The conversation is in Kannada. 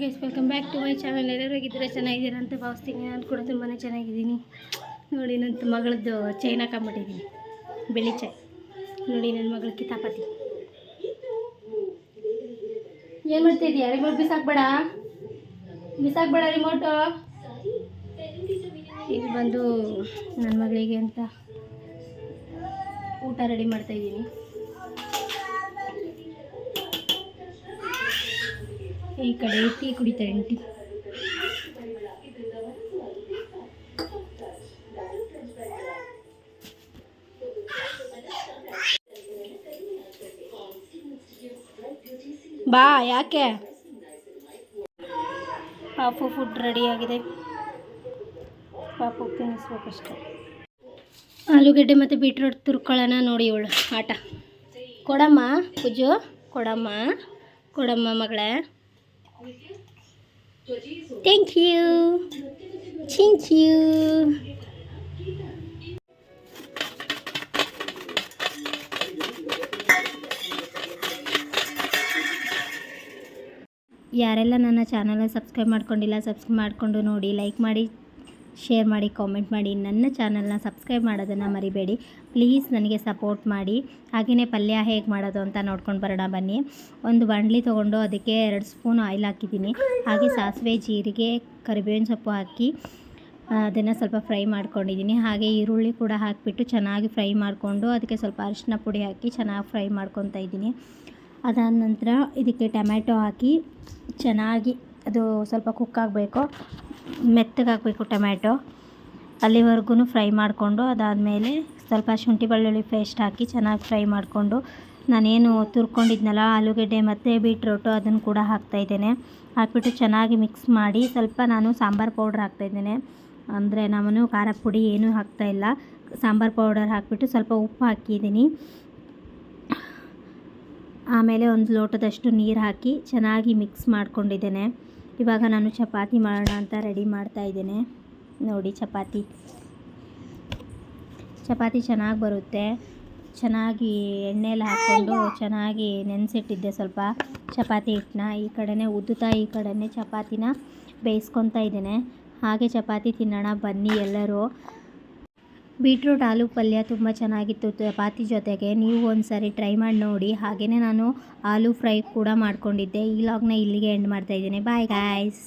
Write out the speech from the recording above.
Guys welcome back to my channel ಎಲ್ಲರೂ ಹೋಗಿದ್ದೀರಾ? ಚೆನ್ನಾಗಿದ್ದೀರಾ ಅಂತ ಭಾವಿಸ್ತೀನಿ. ನಾನು ಕೂಡ ತುಂಬಾ ಚೆನ್ನಾಗಿದ್ದೀನಿ. ನೋಡಿ, ನನ್ನ ಮಗಳದ್ದು ಚೈನ್ ಹಾಕೊಂಬಿಟ್ಟಿದ್ದೀನಿ ಬೆಳಿ ಚೈ ನೋಡಿ, ನನ್ನ ಮಗಳ ಕಿತಾಪತಿ. ಏನು ಮಾಡ್ತಿದ್ಯಾ ರಿಮೋಟ್ ಬಿಸಾಕ್ಬೇಡ. ಬಿಸಾಕ್ಬೇಡ ರಿಮೋಟು ಇದು ಬಂದು ನನ್ನ ಮಗಳಿಗೆ ಅಂತ ಊಟ ರೆಡಿ ಮಾಡ್ತಾಯಿದ್ದೀನಿ ಈ ಕಡೆ ಟೀ ಕುಡಿತಾರೆ ಟೀ ಬಾ, ಯಾಕೆ? ಪಾಪು ಫುಡ್ ರೆಡಿಯಾಗಿದೆ ಪಾಪು ತಿನ್ನಿಸ್ಬೇಕಷ್ಟೆ. ಆಲೂಗಡ್ಡೆ ಮತ್ತು ಬೀಟ್ರೋಟ್ ತುರ್ಕೊಳ್ಳೋಣ ನೋಡಿ ಇವಳು, ಆಟ. ಕೊಡಮ್ಮ ಪೂಜು, ಕೊಡಮ್ಮ. ಕೊಡಮ್ಮ ಮಗಳೇ. ಥ್ಯಾಂಕ್ ಯು ಥ್ಯಾಂಕ್ ಯು ಯಾರೆಲ್ಲ ನನ್ನ ಚಾನಲ್ನ ಸಬ್ಸ್ಕ್ರೈಬ್ ಮಾಡ್ಕೊಂಡಿಲ್ಲ ಸಬ್ಸ್ಕ್ರೈಬ್ ಮಾಡಿಕೊಂಡು ನೋಡಿ ಲೈಕ್ ಮಾಡಿ. ಶೇರ್ ಮಾಡಿ ಕಾಮೆಂಟ್ ಮಾಡಿ, ನನ್ನ ಚಾನಲ್ನ ಸಬ್ಸ್ಕ್ರೈಬ್ ಮಾಡೋದನ್ನು ಮರಿಬೇಡಿ. ಪ್ಲೀಸ್ ನನಗೆ ಸಪೋರ್ಟ್ ಮಾಡಿ. ಹಾಗೆಯೇ ಪಲ್ಯ ಹೇಗೆ ಮಾಡೋದು ಅಂತ ನೋಡ್ಕೊಂಡು ಬರೋಣ ಬನ್ನಿ. ಒಂದು ಬಾಣಲಿ ತೊಗೊಂಡು ಅದಕ್ಕೆ ಎರಡು ಸ್ಪೂನ್ ಆಯಿಲ್ ಹಾಕಿದ್ದೀನಿ. ಹಾಗೆ ಸಾಸಿವೆ, ಜೀರಿಗೆ, ಕರಿಬೇವಿನ ಸೊಪ್ಪು ಹಾಕಿ ಅದನ್ನು ಸ್ವಲ್ಪ ಫ್ರೈ ಮಾಡ್ಕೊಂಡಿದ್ದೀನಿ. ಹಾಗೆ ಈರುಳ್ಳಿ ಕೂಡ ಹಾಕಿಬಿಟ್ಟು ಚೆನ್ನಾಗಿ ಫ್ರೈ ಮಾಡಿಕೊಂಡು ಅದಕ್ಕೆ ಸ್ವಲ್ಪ ಅರಿಶಿನ ಪುಡಿ ಹಾಕಿ ಚೆನ್ನಾಗಿ ಫ್ರೈ ಮಾಡ್ಕೊತಾ ಇದ್ದೀನಿ. ಅದಾದ ನಂತರ ಇದಕ್ಕೆ ಟೊಮ್ಯಾಟೊ ಹಾಕಿ ಚೆನ್ನಾಗಿ ಅದು ಸ್ವಲ್ಪ ಕುಕ್ ಆಗಬೇಕು. ಮೆತ್ತಗೆ ಹಾಕಬೇಕು ಟೊಮ್ಯಾಟೊ. ಅಲ್ಲಿವರೆಗೂ ಫ್ರೈ ಮಾಡಿಕೊಂಡು ಅದಾದಮೇಲೆ ಸ್ವಲ್ಪ ಶುಂಠಿ ಬೆಳ್ಳುಳ್ಳಿ ಪೇಸ್ಟ್ ಹಾಕಿ ಚೆನ್ನಾಗಿ ಫ್ರೈ ಮಾಡಿಕೊಂಡು ನಾನೇನು ತುರ್ಕೊಂಡಿದ್ನಲ್ಲ ಆಲೂಗಡ್ಡೆ ಮತ್ತು ಬೀಟ್ರೋಟು ಅದನ್ನು ಕೂಡ ಹಾಕ್ತಾಯಿದ್ದೇನೆ ಹಾಕ್ಬಿಟ್ಟು ಚೆನ್ನಾಗಿ ಮಿಕ್ಸ್ ಮಾಡಿ ಸ್ವಲ್ಪ ನಾನು ಸಾಂಬಾರು ಪೌಡ್ರ್ ಹಾಕ್ತಾಯಿದ್ದೇನೆ ಅಂದರೆ ನಾನು ಖಾರ ಪುಡಿ ಏನೂ ಹಾಕ್ತಾಯಿಲ್ಲ ಸಾಂಬಾರು ಪೌಡರ್ ಹಾಕಿಬಿಟ್ಟು ಸ್ವಲ್ಪ ಉಪ್ಪು ಹಾಕಿದ್ದೀನಿ. ಆಮೇಲೆ ಒಂದು ಲೋಟದಷ್ಟು ನೀರು ಹಾಕಿ ಚೆನ್ನಾಗಿ ಮಿಕ್ಸ್ ಮಾಡ್ಕೊಂಡಿದ್ದೇನೆ. ಇವಾಗ ನಾನು ಚಪಾತಿ ಮಾಡೋಣ ಅಂತ ರೆಡಿ ಮಾಡ್ತಾ ಇದ್ದೇನೆ. ನೋಡಿ ಚಪಾತಿ. ಚಪಾತಿ ಚೆನ್ನಾಗಿ ಬರುತ್ತೆ. ಚೆನ್ನಾಗಿ ಎಣ್ಣೆಯಲ್ಲಿ ಹಾಕ್ಕೊಂಡು ಚೆನ್ನಾಗಿ ನೆನೆಸಿಟ್ಟಿದ್ದೆ ಸ್ವಲ್ಪ ಚಪಾತಿ ಹಿಟ್ಟನ್ನ. ಈ ಕಡೆನೇ ಉದ್ದುತ್ತಾ ಈ ಕಡೆನೇ ಚಪಾತಿನ ಬೇಯಿಸ್ಕೊತಾ ಇದ್ದೇನೆ. ಹಾಗೆ ಚಪಾತಿ ತಿನ್ನೋಣ ಬನ್ನಿ ಎಲ್ಲರೂ. ಬೀಟ್ರೂಟ್ ಆಲೂ ಪಲ್ಯ ತುಂಬ ಚೆನ್ನಾಗಿತ್ತು. ಚಪಾತಿ ಜೊತೆಗೆ ನೀವು ಒಂದು ಸಾರಿ ಟ್ರೈ ಮಾಡಿ ನೋಡಿ. ಹಾಗೆಯೇ ನಾನು ಆಲೂ ಫ್ರೈ ಕೂಡ ಮಾಡ್ಕೊಂಡಿದ್ದೆ. ಈ ಲಾಗ್ನ ಇಲ್ಲಿಗೆ ಎಂಡ್ ಮಾಡ್ತಾಯಿದ್ದೀನಿ ಬಾಯ್ ಗಾಯ್ಸ್